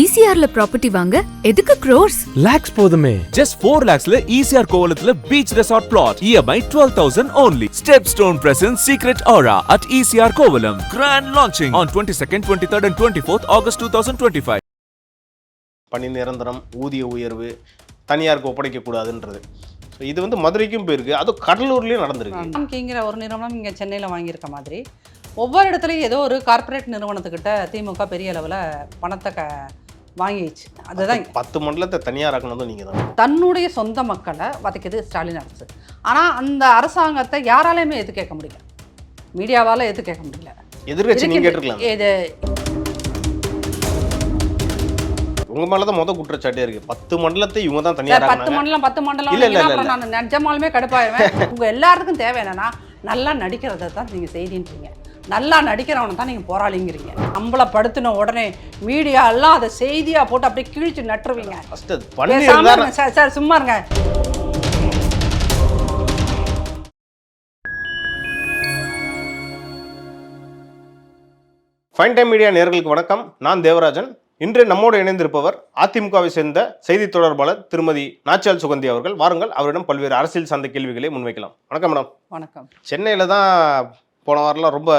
ஈசிஆர்ல property வாங்க. எதுக்கு க்ரோர்ஸ் லேக்ஸ் போதுமே. ஜஸ்ட் ஃபோர் லேக்ஸ்ல ECR கோவலத்துல beach resort plot EMI twelve thousand only step stone present secret aura at ECR Kovalam grand launching on twenty second twenty third and twenty fourth August two thousand twenty five பணி நிரந்தரம் ஊதிய உயர்வு தனியாருக்கு ஒப்படைக்கக்கூடாதுன்றது so இது வந்து மதுரைக்கும் போயிருக்கு. அதுவும் கடலூர்லேயும் நடந்திருக்கு. ராம்கிங்கிற ஒரு நிறுவனம் இங்கே சென்னையில் வாங்கியிருக்க மாதிரி. ஒவ்வொரு இடத்துலையும் ஏதோ ஒரு கார்ப்பரேட் நிறுவனத்துக்கிட்ட திமுக பெரிய அளவில் பணத்தை க வாங்கிடுச்சு அதுதான் பத்து மண்டலத்தை தனியாராக்குனதும் நீங்கள் தான். தன்னுடைய சொந்த மக்களை வதைக்குது ஸ்டாலின் அரசு. ஆனால் அந்த அரசாங்கத்தை யாராலையுமே எது கேட்க முடியல. மீடியாவால் எது கேட்க முடியல. எதிர்கட்சி நீங்கள் கேட்டிருக்கலாம். இது? உங்கள் மேலே தான் மொதல் குற்றச்சாட்டே இருக்குது பத்து மண்டலத்தை இவங்க தான் சார் பத்து மண்டலம் பத்து மண்டலம் இல்ல, இல்ல, நான் நிஜமாலுமே கடுப்பாயிருவேன். உங்க எல்லாத்துக்கும் தேவை என்னன்னா நல்லா நடிக்கிறத தான் நீங்க செய்தின்றீங்க. நல்லா நடிக்கிறவனை தான் நீங்க போராளிங்கிறீங்க. அம்பலப்படுத்தின உடனே மீடியா எல்லாம் அதை செய்தியா போட்டு அப்படியே கிழிச்சு நட்டுருவீங்க. சார் சார் சும்மா இருங்க. ஃபைன் டைம் மீடியா நேயர்களுக்கு வணக்கம். நான் தேவராஜன். இன்று நம்மோடு இணைந்திருப்பவர் அதிமுகவை சேர்ந்த செய்தி தொடர்பாளர் திருமதி நாச்சியால் சுகந்தி அவர்கள். வாருங்கள் அவரிடம் பல்வேறு அரசியல் சார்ந்த கேள்விகளை முன்வைக்கலாம். வணக்கம் மேடம். வணக்கம். சென்னையில் தான் போன வாரம்லாம் ரொம்ப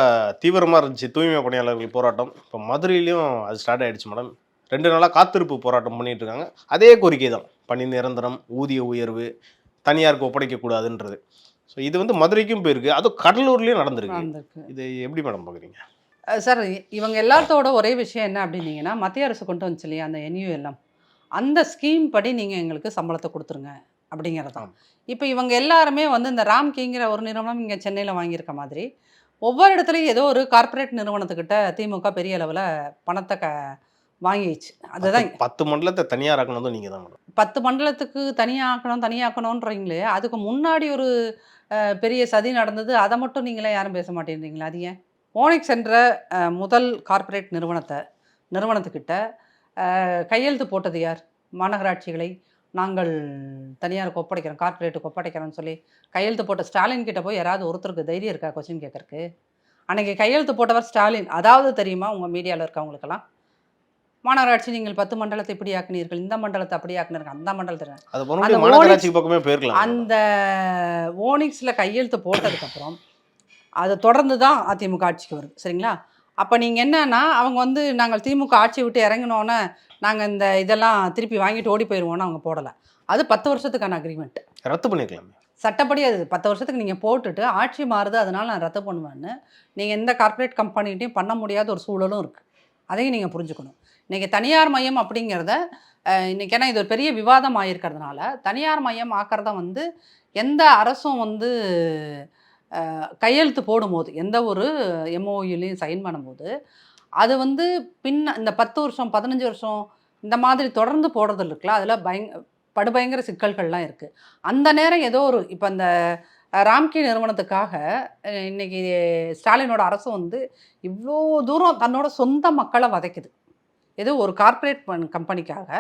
தீவிரமாக இருந்துச்சு தூய்மை பணியாளர்கள் போராட்டம். இப்போ மதுரையிலையும் அது ஸ்டார்ட் ஆயிடுச்சு மேடம். ரெண்டு நாளாக காத்திருப்பு போராட்டம் பண்ணிட்டு இருக்காங்க. அதே கோரிக்கை தான். பணி நிரந்தரம் ஊதிய உயர்வு தனியாருக்கு ஒப்படைக்கக்கூடாதுன்றது ஸோ இது வந்து மதுரைக்கும் போயிருக்கு. அதுவும் கடலூர்லேயும் நடந்திருக்கு. இது எப்படி மேடம் பார்க்குறீங்க சார் இவங்க எல்லாத்தோட ஒரே விஷயம் என்ன அப்படின்னீங்கன்னா மத்திய அரசு கொண்டு வந்துச்சு இல்லையா அந்த என்யூஎல்எம் அந்த ஸ்கீம் படி நீங்கள் எங்களுக்கு சம்பளத்தை கொடுத்துருங்க அப்படிங்கிறதான். இப்போ இவங்க எல்லாருமே வந்து இந்த ராம்கிங்கிற ஒரு நிறுவனம் இங்கே சென்னையில் வாங்கியிருக்க மாதிரி ஒவ்வொரு இடத்துலையும் ஏதோ ஒரு கார்ப்பரேட் நிறுவனத்துக்கிட்ட திமுக பெரிய அளவில் பணத்தை க வாங்கிடுச்சு அதுதான் பத்து- மண்டலத்தை தனியாராக்குனதும் நீங்கள் தான் பத்து மண்டலத்துக்கு தனியாக்கணும் தனியாக்கணுன்றீங்களே அதுக்கு முன்னாடி ஒரு பெரிய சதி நடந்தது அதை மட்டும் நீங்களே யாரும் பேச மாட்டேன்றீங்களா? அது ஏன்? ஓனிக்ஸ் என்ற முதல் கார்ப்பரேட் நிறுவனத்தை நிறுவனத்துக்கிட்ட கையெழுத்து போட்டது யார்? மாநகராட்சிகளை நாங்கள் தனியாருக்கு ஒப்படைக்கிறோம் கார்ப்பரேட்டுக்கு ஒப்படைக்கிறோம்னு சொல்லி கையெழுத்து போட்ட ஸ்டாலின் கிட்ட போய் யாராவது ஒருத்தருக்கு தைரியம் இருக்கா கொஸ்டின் கேட்கறக்கு அன்னைக்கு கையெழுத்து போட்டவர் ஸ்டாலின். அதாவது தெரியுமா உங்கள் மீடியாவில் இருக்கவங்களுக்கெல்லாம் மாநகராட்சி நீங்கள் பத்து மண்டலத்தை இப்படி ஆக்குனீர்கள் இந்த மண்டலத்தை அப்படி ஆக்குனீர்கள் அந்த மண்டலத்தை அந்த ஓனிக்ஸில் கையெழுத்து போட்டதுக்கப்புறம் அதை தொடர்ந்து தான் அதிமுக ஆட்சிக்கு வருது. சரிங்களா? அப்போ நீங்கள் என்னன்னா அவங்க வந்து நாங்கள் திமுக ஆட்சி விட்டு இறங்கினோன்னே நாங்கள் இந்த இதெல்லாம் திருப்பி வாங்கிட்டு ஓடி போயிடுவோன்னு அவங்க போடலை. அது பத்து வருஷத்துக்கான அக்ரிமெண்ட் ரத்து பண்ணிருக்கலாமே சட்டப்படி அது பத்து வருஷத்துக்கு நீங்கள் போட்டுட்டு ஆட்சி மாறுது அதனால நான் ரத்து பண்ணுவேன்னு நீங்கள் எந்த கார்ப்பரேட் கம்பெனிகிட்டையும் பண்ண முடியாத ஒரு சூழலும் இருக்குது அதையும் நீங்கள் புரிஞ்சுக்கணும். இன்றைக்கி தனியார் மையம் அப்படிங்கிறத அஹ், இன்னைக்கு ஏன்னா இது ஒரு பெரிய விவாதம் ஆகிருக்கிறதுனால தனியார் மையம் ஆக்கிறத வந்து எந்த அரசும் வந்து கையெழுத்து போடும்போது எந்த ஒரு எம்ஓயுலையும் சைன் பண்ணும்போது அது வந்து பின்ன இந்த பத்து வருஷம் பதினஞ்சு வருஷம் இந்த மாதிரி தொடர்ந்து போடுறது இருக்குல்ல அதில் பயங் படுபயங்கர சிக்கல்கள்லாம் இருக்குது அந்த நேரம் ஏதோ ஒரு இப்போ அந்த ராம்கே ராம்கி நிறுவனத்துக்காக இன்றைக்கி இன்னைக்கு ஸ்டாலினோட அரசு வந்து இவ்வளோ தூரம் தன்னோட சொந்த மக்களை வதைக்குது. ஏதோ ஒரு கார்ப்பரேட் கம்பெனிக்காக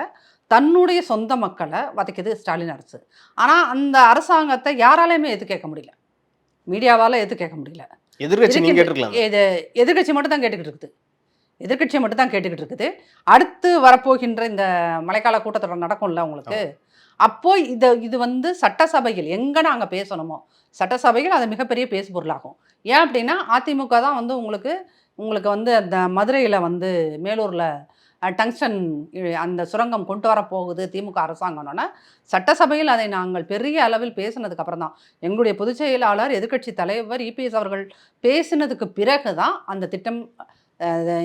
தன்னுடைய சொந்த மக்களை வதைக்குது ஸ்டாலின் அரசு. ஆனால் அந்த அரசாங்கத்தை யாராலையுமே எது கேட்க முடியல. மீடியாவால் எது கேட்க முடியல. எதிர்கட்சி எதிர்கட்சி மட்டும் தான் கேட்டுக்கிட்டு இருக்குது. எதிர்கட்சி மட்டும் தான் கேட்டுக்கிட்டு இருக்குது. அடுத்து வரப்போகின்ற இந்த மழைக்கால கூட்டத்தொடர் நடக்கும்ல உங்களுக்கு. அப்போ இது இது வந்து சட்டசபையில் எங்கே நாங்கள் பேசணுமோ சட்டசபையில் அது மிகப்பெரிய பேசு பொருளாகும் ஏன் அப்படின்னா அதிமுக தான் வந்து உங்களுக்கு உங்களுக்கு வந்து அந்த மதுரையில் வந்து மேலூரில் டங்ஸ்டன் அந்த சுரங்கம் கொண்டு வர போகுது திமுக அரசாங்கம்னா சட்டசபையில் அதை நாங்கள் பெரிய அளவில் பேசினதுக்கு அப்புறம் தான். எங்களுடைய பொதுச் செயலாளர் எதிர்க்கட்சி தலைவர் இபிஎஸ் அவர்கள் பேசினதுக்கு பிறகு தான் அந்த திட்டம்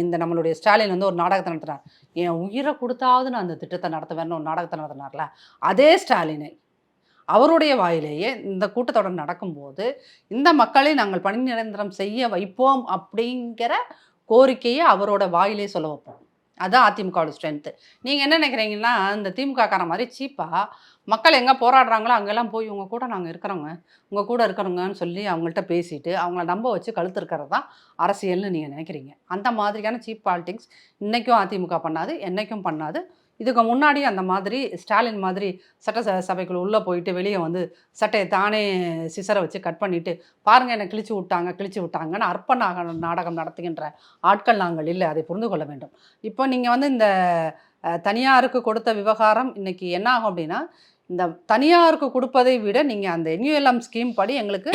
இந்த நம்மளுடைய ஸ்டாலின் வந்து ஒரு நாடகத்தை நடத்துனார் என் உயிரை கொடுத்தாவது நான் அந்த திட்டத்தை நடத்துவேன்னு ஒரு நாடகத்தை நடத்தினார்ல அதே ஸ்டாலினை அவருடைய வாயிலேயே இந்த கூட்டத்தொடர் நடக்கும்போது இந்த மக்களை நாங்கள் பணி நிரந்தரம் செய்ய வைப்போம் அப்படிங்கிற கோரிக்கையை அவரோட வாயிலே சொல்ல வைப்போம். அதுதான் அதிமுகவோட ஸ்ட்ரென்த்து நீங்கள் என்ன நினைக்கிறீங்கன்னா இந்த திமுக மாதிரி சீப்பாக மக்கள் எங்கே போராடுறாங்களோ அங்கெல்லாம் போய் உங்கள் கூட நாங்கள் இருக்கிறோங்க. உங்கள் கூட இருக்கிறோங்கன்னு சொல்லி அவங்கள்ட்ட பேசிட்டு அவங்கள நம்ப வச்சு கழுத்து இருக்கிறது தான் அரசியல்னு நீங்கள் நினைக்கிறீங்க. அந்த மாதிரியான சீப் பாலிட்டிக்ஸ் இன்றைக்கும் அதிமுக பண்ணாது என்னைக்கும் பண்ணாது. இதுக்கு முன்னாடி அந்த மாதிரி ஸ்டாலின் மாதிரி சட்ட ச- சபைக்குள்ள உள்ளே போயிட்டு வெளியே வந்து சட்டையை தானே சிசரை வச்சு கட் பண்ணிட்டு பாருங்கள் என்னை கிழிச்சு விட்டாங்க கிழிச்சு விட்டாங்கன்னு அர்ப்பணாக நாடகம் நடத்துகின்ற ஆட்கள் நாங்கள் இல்லை அதை புரிந்து கொள்ள வேண்டும். இப்போ நீங்கள் வந்து இந்த தனியாருக்கு கொடுத்த விவகாரம் இன்னைக்கு என்ன ஆகும் அப்படின்னா இந்த தனியாருக்கு கொடுப்பதை விட நீங்கள் அந்த என்யூஎல்எம் ஸ்கீம் படி எங்களுக்கு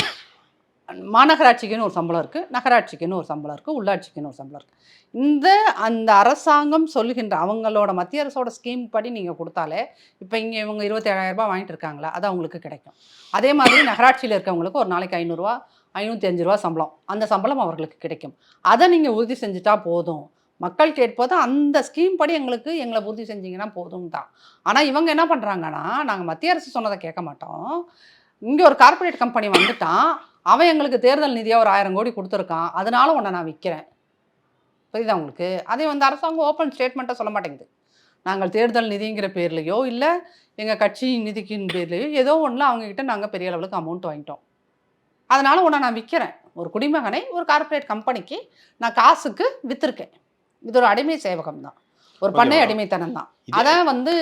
மாநகராட்சிக்குன்னு ஒரு சம்பளம் இருக்குது நகராட்சிக்குன்னு ஒரு சம்பளம் இருக்குது உள்ளாட்சிக்குன்னு ஒரு சம்பளம் இருக்குது இந்த அந்த அரசாங்கம் சொல்லுகின்ற அவங்களோட மத்திய அரசோட ஸ்கீம் படி நீங்கள் கொடுத்தாலே இப்போ இங்கே இவங்க இருபத்தேழாயிரம் ரூபாய் வாங்கிட்டு இருக்காங்களா? அது அவங்களுக்கு கிடைக்கும். அதே மாதிரி நகராட்சியில் இருக்கவங்களுக்கு ஒரு நாளைக்கு ஐநூறுரூவா ஐநூற்றி அஞ்சு ரூபா சம்பளம். அந்த சம்பளம் அவர்களுக்கு கிடைக்கும். அதை நீங்கள் உறுதி செஞ்சுட்டா போதும். மக்கள் கேட்பது அந்த ஸ்கீம் படி எங்களுக்கு எங்களை உறுதி செஞ்சீங்கன்னா போதும் தான். ஆனால் இவங்க என்ன பண்ணுறாங்கன்னா நாங்கள் மத்திய அரசு சொன்னதை கேட்க மாட்டோம். இங்கே ஒரு கார்ப்பரேட் கம்பெனி வந்துட்டான் அவன் எங்களுக்கு தேர்தல் நிதியாக ஒரு ஆயிரம் கோடி கொடுத்துருக்கான். அதனால உன்னை நான் விற்கிறேன் புரியுதா உங்களுக்கு? அதே வந்து அரசாங்கம் ஓப்பன் ஸ்டேட்மெண்ட்டாக சொல்ல மாட்டேங்குது. நாங்கள் தேர்தல் நிதிங்கிற பேர்லையோ இல்லை எங்கள் கட்சி நிதிக்கின் பேர்லையோ ஏதோ ஒன்றில் அவங்கக்கிட்ட நாங்கள் பெரிய லெவலுக்கு அமௌண்ட் வாங்கிட்டோம். அதனால உன்னை நான் விற்கிறேன் ஒரு குடிமகனை ஒரு கார்ப்பரேட் கம்பெனிக்கு நான் காசுக்கு விற்றுருக்கேன் இது ஒரு அடிமை சேவகம் தான் ஒரு பண்ணை. அடிமைத்தனம் தான் இது- அதை வந்து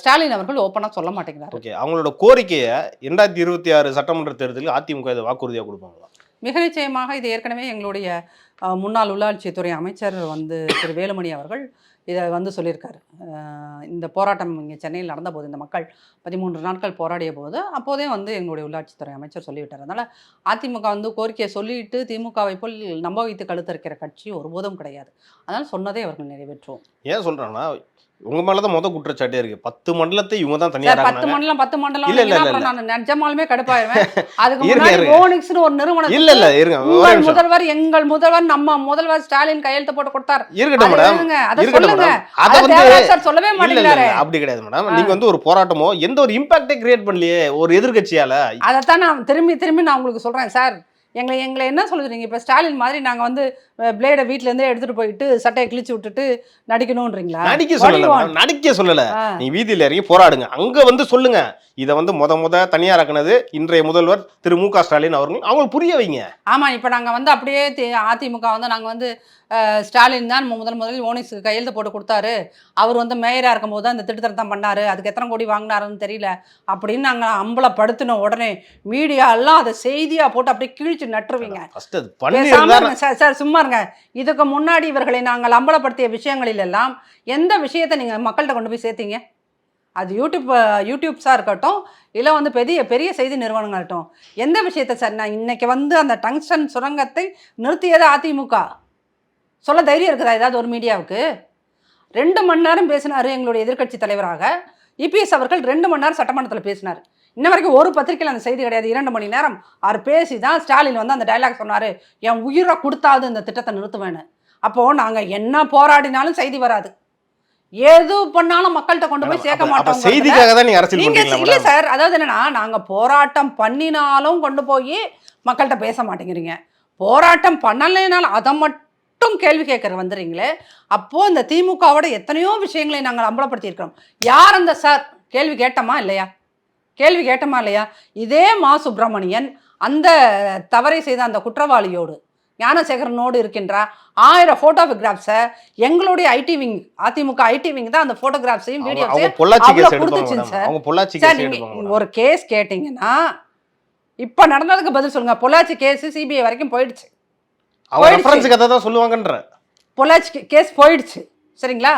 ஸ்டாலின் அவர்கள் ஓப்பனாக சொல்ல மாட்டேங்கிறாரு. ஓகே அவங்களோட கோரிக்கையை ரெண்டாயிரத்தி இருபத்தி ஆறு சட்டமன்ற தேர்தலில் அதிமுக இதை வாக்குறுதியாக கொடுப்பாங்களா? மிக நிச்சயமாக இது ஏற்கனவே எங்களுடைய முன்னாள் உள்ளாட்சித்துறை அமைச்சர் வந்து திரு வேலுமணி அவர்கள் இதை வந்து சொல்லியிருக்காரு. இந்த போராட்டம் இங்கே சென்னையில் நடந்தபோது இந்த மக்கள் பதிமூன்று நாட்கள் போராடிய போது அப்போதே வந்து எங்களுடைய உள்ளாட்சித்துறை அமைச்சர் சொல்லிவிட்டார். அதனால் அதிமுக வந்து கோரிக்கையை சொல்லிட்டு திமுகவை போல் நம்ப வைத்து கழுத்தறுக்கிற கட்சி ஒருபோதும் கிடையாது. அதனால் சொன்னதை அவர்கள் நிறைவேற்றுவோம். ஏன் சொல்றாங்கன்னா உங்க மேல தான் முத குற்றச்சாட்டே இருக்கு. பத்து மண்டலத்தை இவங்க தான் சார் தனியாக பத்து மண்டலம் பத்து மண்டலம் இல்ல, இல்ல, நான் நிஜமாலுமே கடுப்பாயிருவேன். அதுக்கு முன்னாடி. ஓனிக்ஸ்னு ஒரு நிறுவனம் இல்ல இல்ல இருங்க. உங்கள் முதல்வர் எங்கள் முதல்வர் நம்ம முதல்வர் ஸ்டாலின் கையெழுத்து போட்டு கொடுத்தார். இருக்கட்டும் மேடம் இருக்கட்டும் மேடம் அத வந்து சொல்லவே இல்ல, அப்படி கிடையாது மேடம் நீங்க வந்து ஒரு போராட்டமோ எந்த ஒரு இம்பாக்டே கிரியேட் பண்ணலையே ஒரு எதிர்க்கட்சியால அதைத்தான் நான் திரும்பி திரும்பி நான் உங்களுக்கு சொல்றேன் சார். எங்களை எங்களை என்ன சொல்லுறீங்க இப்போ ஸ்டாலின் மாதிரி நாங்கள் வந்து பிளேடை வீட்டிலேருந்தே எடுத்துட்டு போயிட்டு சட்டையை கிழிச்சு விட்டுட்டு நடிக்கணுன்றீங்களா நடிக்க சொல்லல நடிக்க சொல்லல. நீ வீதியில இறங்கி போராடுங்க. அங்க வந்து சொல்லுங்க. இதை வந்து முத முத தனியாராக்குனது இன்றைய முதல்வர் திரு மு க ஸ்டாலின் அவர்கள். அவங்களுக்கு புரிய வைங்க. ஆமா இப்போ நாங்கள் வந்து அப்படியே அதிமுக வந்து நாங்கள் வந்து ஸ்டாலின் தான் முதல் முதலில் ஓனிக்ஸுக்கு கையெழுத்து போட்டு கொடுத்தாரு. அவர் வந்து மேயராக இருக்கும்போது தான் இந்த திட்டத்திட்டம் பண்ணாரு. அதுக்கு எத்தனை கோடி வாங்கினாருன்னு தெரியல. அப்படின்னு நாங்கள் அம்பலப்படுத்தின உடனே மீடியா எல்லாம் அதை செய்தியாக போட்டு அப்படியே கிழிச்சு நட்டுருவீங்க. சார் சும்மா பாருங்க இதுக்கு முன்னாடி இவர்களை நாங்கள் அம்பலப்படுத்திய விஷயங்களில் எல்லாம் எந்த விஷயத்தை நீங்கள் மக்கள்கிட்ட கொண்டு போய் சேர்த்தீங்க? அது யூடியூப் யூடியூப்ஸாக இருக்கட்டும் இல்லை வந்து பெரிய பெரிய செய்தி நிறுவனங்கள்ட்டும் எந்த விஷயத்தை சார் நான் இன்னைக்கு வந்து அந்த டங்ஸ்டன் சுரங்கத்தை நிறுத்தியது அதிமுக? சொல்ல தைரியம் இருக்குதா ஏதாவது ஒரு மீடியாவுக்கு? ரெண்டு மணி நேரம் பேசினார் எங்களுடைய எதிர்க்கட்சி தலைவராக. இபிஎஸ் அவர்கள் ரெண்டு மணி நேரம் சட்டமன்றத்தில் பேசினார். இன்ன வரைக்கும் ஒரு பத்திரிக்கையில் அந்த செய்தி கிடையாது. இரண்டு மணி நேரம் அவர் பேசி தான் ஸ்டாலின் வந்து அந்த டைலாக் சொன்னார். என் உயிரை கொடுத்தாது இந்த திட்டத்தை நிறுத்துவேன்னு. அப்போது நாங்கள் என்ன போராடினாலும் செய்தி வராது. எது பண்ணாலும் மக்கள்கிட்ட கொண்டு போய் சேர்க்க மாட்டோம் செய்திக்காக தான் நீங்க அரசியல் நீங்க இல்ல சார். அதாவது என்னன்னா நாங்க போராட்டம் பண்ணினாலும் கொண்டு போய் மக்கள்கிட்ட பேச மாட்டேங்கிறீங்க. போராட்டம் பண்ணலைனாலும் அதை மட்டும் கேள்வி கேட்கற வந்துடுறீங்களே அப்போ இந்த திமுகவோட எத்தனையோ விஷயங்களை நாங்கள் அம்பலப்படுத்தியிருக்கிறோம். யார் அந்த சார்? கேள்வி கேட்டோமா இல்லையா? கேள்வி கேட்டோமா இல்லையா? இதே மா சுப்பிரமணியன் அந்த தவறை செய்த அந்த குற்றவாளியோடு ஞானசேகரனோடு இருக்கின்ற? ஆயிரம் ஃபோட்டோகிராஃப்ஸை எங்களுடைய IT wing AIADMK IT wing தான் அந்த ஃபோட்டோகிராஃப்ஸையும் வீடியோஸையும் கொடுத்துச்சுங்க சார். சார் கேஸ் நீங்க எடுப்பாங்க மேடம். ஒரு கேஸ் கேட்டிங்கன்னா இப்ப நடந்ததுக்கு பதில் சொல்லுங்க. பொள்ளாச்சி கேஸ் சிபிஐ வரைக்கும் போயிடுச்சு. தான் சொல்லுவாங்கன்ற. பொள்ளாச்சி கேஸ் போயிடுச்சு. சரிங்களா?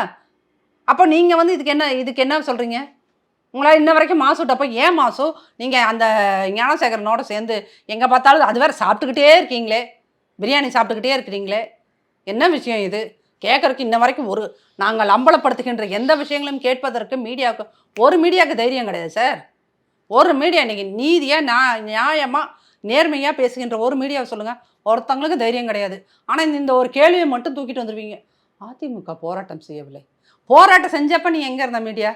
அப்போ நீங்க வந்து இதுக்கு என்ன இதுக்கு என்ன சொல்றீங்க? உங்களால் இன்ன வரைக்கும் மாசு விட்டப்போ ஏன் மாசு? நீங்கள் அந்த ஞானசேகரனோட சேர்ந்து எங்கே பார்த்தாலும் அது வேறு சாப்பிட்டுக்கிட்டே இருக்கீங்களே. பிரியாணி சாப்பிட்டுக்கிட்டே இருக்கிறீங்களே. என்ன விஷயம் இது? கேட்குறதுக்கு இன்ன வரைக்கும் ஒரு நாங்கள் அம்பலப்படுத்துகின்ற எந்த விஷயங்களும் கேட்பதற்கு மீடியாவுக்கு ஒரு மீடியாவுக்கு தைரியம் கிடையாது சார். ஒரு மீடியா இன்றைக்கி நீதியாக நான் நியாயமாக நேர்மையாக பேசுகின்ற ஒரு மீடியாவை சொல்லுங்கள் ஒருத்தவங்களுக்கு தைரியம் கிடையாது. ஆனால் இந்த ஒரு கேள்வியை மட்டும் தூக்கிட்டு வந்துடுவீங்க அதிமுக போராட்டம் செய்யவில்லை. போராட்டம் செஞ்சப்போ நீ எங்கே இருந்த மீடியா?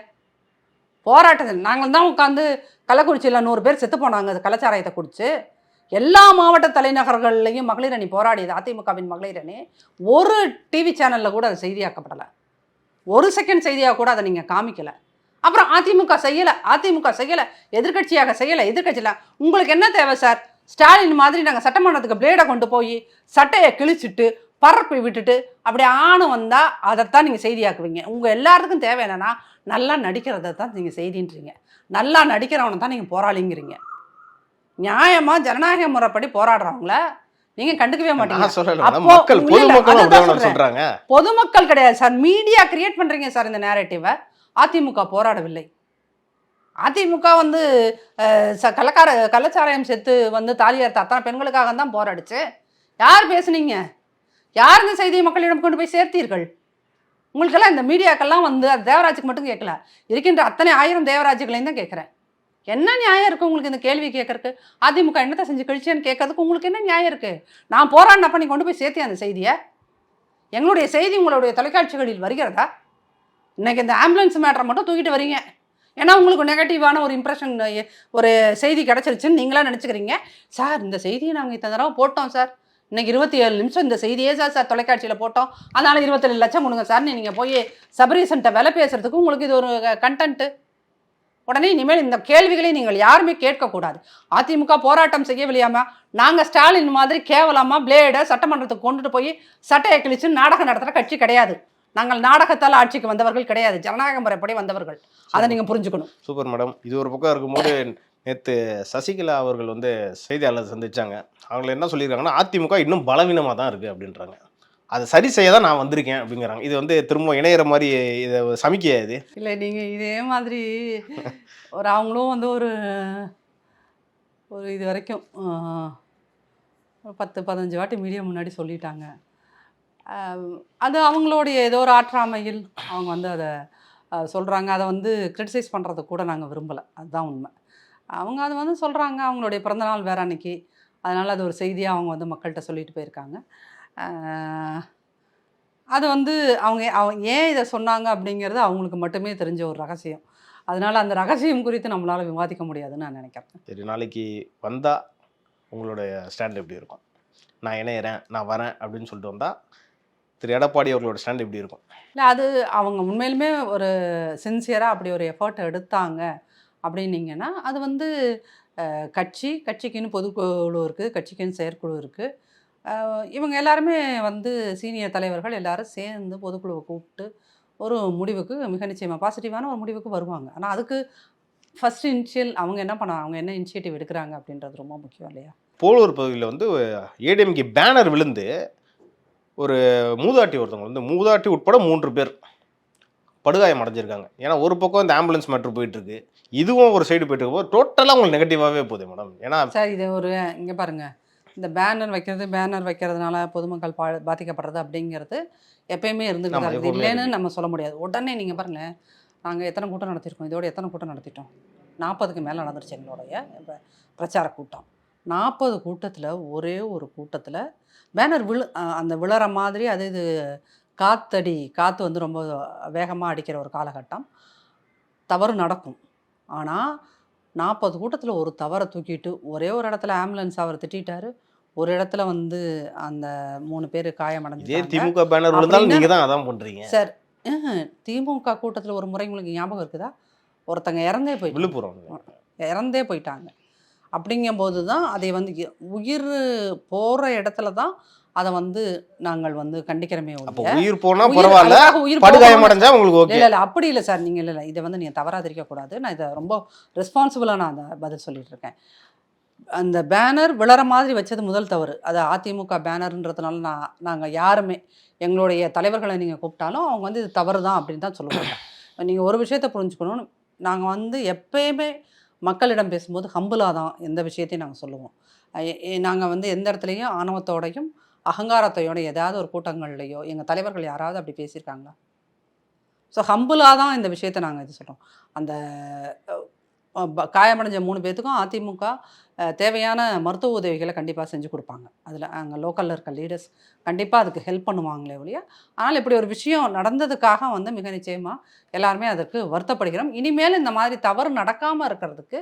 போராட்டத்தில் நாங்கள் தான் உட்காந்து கள்ளக்குறிச்சியில் நூறு பேர் செத்து போனாங்க. அது கலாச்சாரத்தை குடிச்சு எல்லா மாவட்ட தலைநகர்கள்லையும் மகளிர் அணி போராடியது அதிமுகவின் மகளிர் அணி. ஒரு டிவி சேனலில் கூட அது செய்தியாக்கப்படலை. ஒரு செகண்ட் செய்தியாக கூட அதை நீங்கள் காமிக்கலை. அப்புறம் அதிமுக செய்யலை அதிமுக செய்யலை எதிர்க்கட்சியாக செய்யலை எதிர்க்கட்சியில் உங்களுக்கு என்ன தேவை சார்? ஸ்டாலின் மாதிரி நாங்கள் சட்டமன்றத்துக்கு பிளேடை கொண்டு போய் சட்டையை கிழிச்சிட்டு பரப்பி விட்டுட்டு அப்படி ஆணு வந்தால் அதைத்தான் நீங்கள் செய்தியாக்குவீங்க. உங்கள் எல்லாத்துக்கும் தேவை என்னன்னா நல்லா நடிக்கிறத தான் நீங்கள் செய்தின்றீங்க. நல்லா நடிக்கிறவனை தான் நீங்கள் போராளிங்கிறீங்க. நியாயமாக ஜனநாயக முறைப்படி போராடுறவங்கள நீங்க கண்டுக்கவே மாட்டீங்க. சொல்றாங்க. பொதுமக்கள் கிடையாது சார். மீடியா கிரியேட் பண்றீங்க சார் இந்த நேரேட்டிவை அதிமுக போராடவில்லை. அதிமுக வந்து ச- கள்ளக்கார கள்ளச்சாராயம் செத்து வந்து தாலியார் அத்தனை பெண்களுக்காக தான் போராடுச்சு. யார் பேசுனீங்க? யார் இந்த செய்தியை மக்களிடம் கொண்டு போய் சேர்த்தீர்கள்? உங்களுக்கெல்லாம் இந்த மீடியாக்கெல்லாம் வந்து அது தேவராஜுக்கு மட்டும் கேட்கல. இருக்கின்ற அத்தனை ஆயிரம் தேவராஜுகளையும் தான் கேட்குறேன். என்ன நியாயம் இருக்கு உங்களுக்கு இந்த கேள்வி கேட்கறதுக்கு? அதிமுக என்னத்தை செஞ்சு கழிச்சேன்னு கேட்கறதுக்கு உங்களுக்கு என்ன நியாயம் இருக்குது நான் போராடின பண்ணி கொண்டு போய் சேர்த்தேன் அந்த செய்தியை? எங்களுடைய செய்தி உங்களுடைய தொலைக்காட்சிகளில் வருகிறதா? இன்றைக்கி இந்த ஆம்புலன்ஸ் மேட்டரை மட்டும் தூக்கிட்டு வரீங்க. ஏன்னா உங்களுக்கு நெகட்டிவான ஒரு இம்ப்ரெஷன் ஒரு செய்தி கிடச்சிருச்சுன்னு நீங்களாம் நினச்சிக்கிறீங்க. சார் இந்த செய்தியை நாங்கள் இத்தனை தடவை போட்டோம் சார். இன்னைக்கு இருபத்தி ஏழு நிமிஷம் இந்த செய்தியே சார் சார் தொலைக்காட்சியில் போட்டோம். அதனால இருபத்தேழு லட்சம் கொடுங்க சார். நீங்கள் போய் சபரீசன்ட்ட விலை பேசுறதுக்கு உங்களுக்கு இது ஒரு கண்டென்ட்டு உடனே இனிமேல் இந்த கேள்விகளை நீங்கள் யாருமே கேட்கக்கூடாது. அதிமுக போராட்டம் செய்யவில்லையாமா நாங்கள் ஸ்டாலின் மாதிரி கேவலமாக பிளேடை சட்டமன்றத்துக்கு கொண்டுட்டு போய் சட்டையை கிழிச்சு நாடகம் நடத்துகிற கட்சி கிடையாது. நாங்கள் நாடகத்தால் ஆட்சிக்கு வந்தவர்கள் கிடையாது. ஜனநாயக முறைப்படி வந்தவர்கள். அதை நீங்கள் புரிஞ்சுக்கணும். Super madam. இது ஒரு பக்கம் இருக்கும்போது நேற்று சசிகலா அவர்கள் வந்து செய்தியாளர் சந்திச்சாங்க. அவங்க என்ன சொல்லியிருக்காங்கன்னா அதிமுக இன்னும் பலவீனமாக தான் இருக்குது அப்படின்றாங்க. அதை சரி செய்ய தான் நான் வந்திருக்கேன் அப்படிங்கிறாங்க. இது வந்து திரும்ப இணையிற மாதிரி இதை சமிக்கையா இது? இல்லை நீங்கள் இதே மாதிரி ஒரு அவங்களும் வந்து ஒரு ஒரு இது வரைக்கும் ஒரு பத்து பதினஞ்சு வாட்டி மீடியா முன்னாடி சொல்லிட்டாங்க. அது அவங்களுடைய ஏதோ ஒரு ஆற்றாமையில் அவங்க வந்து அதை சொல்கிறாங்க அதை வந்து கிரிட்டிசைஸ் பண்ணுறத கூட நாங்கள் விரும்பலை. அதுதான் உண்மை. அவங்க அதை வந்து சொல்கிறாங்க அவங்களுடைய பிறந்தநாள் வேற அன்னைக்கு. அதனால் அது ஒரு செய்தியாக அவங்க வந்து மக்கள்கிட்ட சொல்லிட்டு போயிருக்காங்க. அது வந்து அவங்க அவங்க ஏன் இதை சொன்னாங்க அப்படிங்கிறது அவங்களுக்கு மட்டுமே தெரிஞ்ச ஒரு ரகசியம். அதனால் அந்த ரகசியம் குறித்து நம்மளால் விவாதிக்க முடியாதுன்னு நான் நினைக்கிறேன். சரி நாளைக்கு வந்தால் உங்களுடைய ஸ்டாண்ட் எப்படி இருக்கும்? நான் இணையிறேன் நான் வரேன் அப்படின்னு சொல்லிட்டு வந்தால் திரு. எடப்பாடி அவர்களோட ஸ்டாண்ட் எப்படி இருக்கும்? இல்லை அது அவங்க உண்மையிலுமே ஒரு சின்சியராக அப்படி ஒரு எஃபர்ட் எடுத்தாங்க. அப்படின்னீங்கன்னா அது வந்து கட்சி கட்சிக்குன்னு பொதுக்குழு இருக்குது கட்சிக்குன்னு செயற்குழு இருக்குது இவங்க எல்லாருமே வந்து சீனியர் தலைவர்கள் எல்லாரும் சேர்ந்து பொதுக்குழுவை கூப்பிட்டு ஒரு முடிவுக்கு மிக நிச்சயமாக பாசிட்டிவான ஒரு முடிவுக்கு வருவாங்க. ஆனால் அதுக்கு ஃபஸ்ட் இனிஷியல் அவங்க என்ன பண்ண அவங்க என்ன இனிஷியேட்டிவ் எடுக்கிறாங்க அப்படின்றது ரொம்ப முக்கியம் இல்லையா? போலூர் பகுதியில் வந்து ஏடிஎம்கே பேனர் விழுந்து ஒரு மூதாட்டி ஒருத்தவங்க வந்து மூதாட்டி உட்பட மூன்று பேர் படுகாயம் அடைஞ்சிருக்காங்க. ஏன்னா ஒரு பக்கம் இந்த ஆம்புலன்ஸ் மேட்ரு போயிட்டுருக்கு இதுவும் ஒரு சைடு போயிட்டு இருக்கும்போது டோட்டலாக உங்களுக்கு நெகட்டிவாகவே போகுது மேடம் ஏன்னா சார் இது ஒரு இங்கே பாருங்க. இந்த பேனர் வைக்கிறது பேனர் வைக்கிறதுனால பொதுமக்கள் பா பாதிக்கப்படுறது அப்படிங்கிறது எப்பயுமே தான் இருக்குது. இல்லைன்னு. நம்ம சொல்ல முடியாது. உடனே நீங்கள் பாருங்க நாங்கள் எத்தனை கூட்டம் நடத்தியிருக்கோம் இதோட எத்தனை கூட்டம் நடத்திட்டோம்? நாற்பதுக்கு மேலே நடந்துருச்சு எங்களுடைய பிரச்சார கூட்டம். நாற்பது கூட்டத்தில் ஒரே ஒரு கூட்டத்தில் பேனர் விழு அந்த விழற மாதிரி அது இது காத்தடி காற்று வந்து ரொம்ப வேகமாக அடிக்கிற ஒரு காலகட்டம். தவறு நடக்கும். ஆனால் நாற்பது கூட்டத்தில் ஒரு தவறை தூக்கிட்டு ஒரே ஒரு இடத்துல ஆம்புலன்ஸ் அவர் திட்டிட்டாரு. ஒரு இடத்துல வந்து அந்த மூணு பேர் திமுக பேனர் நீங்கள் தான் அதான் பண்ணுறீங்க சார். திமுக கூட்டத்தில் ஒரு முறை உங்களுக்கு ஞாபகம் இருக்குதா? ஒருத்தங்க இறந்தே போயிட்டு விழுப்புரம். இறந்தே போயிட்டாங்க. அப்படிங்கும்போது தான் அதை வந்து உயிர் போகிற இடத்துல தான் அதை வந்து நாங்கள் வந்து கண்டிக்கிறோமே அப்போ உயிர் போனால் பரவாயில்ல உயிர் படுகாயம் அடைஞ்சா உங்களுக்கு ஓகே இல்லை இல்லை அப்படி இல்லை சார். நீங்கள் இல்லை இல்லை இதை வந்து நீங்கள் தவறாதிருக்க கூடாது. நான் இதை ரொம்ப ரெஸ்பான்சிபிளாக நான் அந்த பதில் சொல்லிட்டு இருக்கேன். அந்த பேனர் விழற மாதிரி வச்சது முதல் தவறு. அது அதிமுக பேனர்ன்றதுனால நான் நாங்கள் யாருமே எங்களுடைய தலைவர்களை நீங்கள் கூப்பிட்டாலும் அவங்க வந்து இது தவறு தான் அப்படின்னு தான் சொல்லுவாங்க. நீங்கள் ஒரு விஷயத்தை புரிஞ்சுக்கணும். நாங்கள் வந்து எப்பயுமே மக்களிடம் பேசும்போது ஹம்புலாக தான் எந்த விஷயத்தையும் நாங்கள் சொல்லுவோம். நாங்கள் வந்து எந்த இடத்துலையும் ஆணவத்தோடையும் அகங்காரத்தையோட ஏதாவது ஒரு கூட்டங்கள்லையோ எங்கள் தலைவர்கள் யாராவது அப்படி பேசியிருக்காங்களா? ஸோ ஹம்புலாக தான் இந்த விஷயத்தை நாங்கள் இது சொல்கிறோம் அந்த காயமடைஞ்ச மூணு பேர்த்துக்கும் அதிமுக தேவையான மருத்துவ உதவிகளை கண்டிப்பாக செஞ்சு கொடுப்பாங்க. அதில் அங்கே லோக்கலில் இருக்க லீடர்ஸ் கண்டிப்பாக அதுக்கு ஹெல்ப் பண்ணுவாங்களே ஒழிய ஆனால் இப்படி ஒரு விஷயம் நடந்ததுக்காக வந்து மிக நிச்சயமாக எல்லாருமே அதுக்கு வருத்தப்படுகிறோம். இனிமேல் இந்த மாதிரி தவறு நடக்காமல் இருக்கிறதுக்கு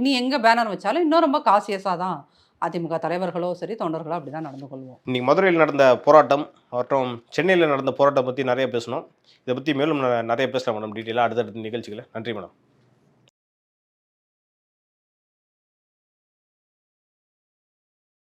இனி எங்கே பேனர் வச்சாலும் இன்னும் ரொம்ப காசியஸாக தான் அதிமுக தலைவர்களோ சரி தொண்டர்களோ அப்படி தான் நடந்து கொள்வோம். இன்றைக்கி மதுரையில் நடந்த போராட்டம் மற்றும் சென்னையில் நடந்த போராட்டம் பற்றி நிறைய பேசணும் இதை பற்றி மேலும் நிறைய பேசலாம் மேடம் டீட்டெயிலாக அடுத்தடுத்த நிகழ்ச்சிகளை. நன்றி மேடம்.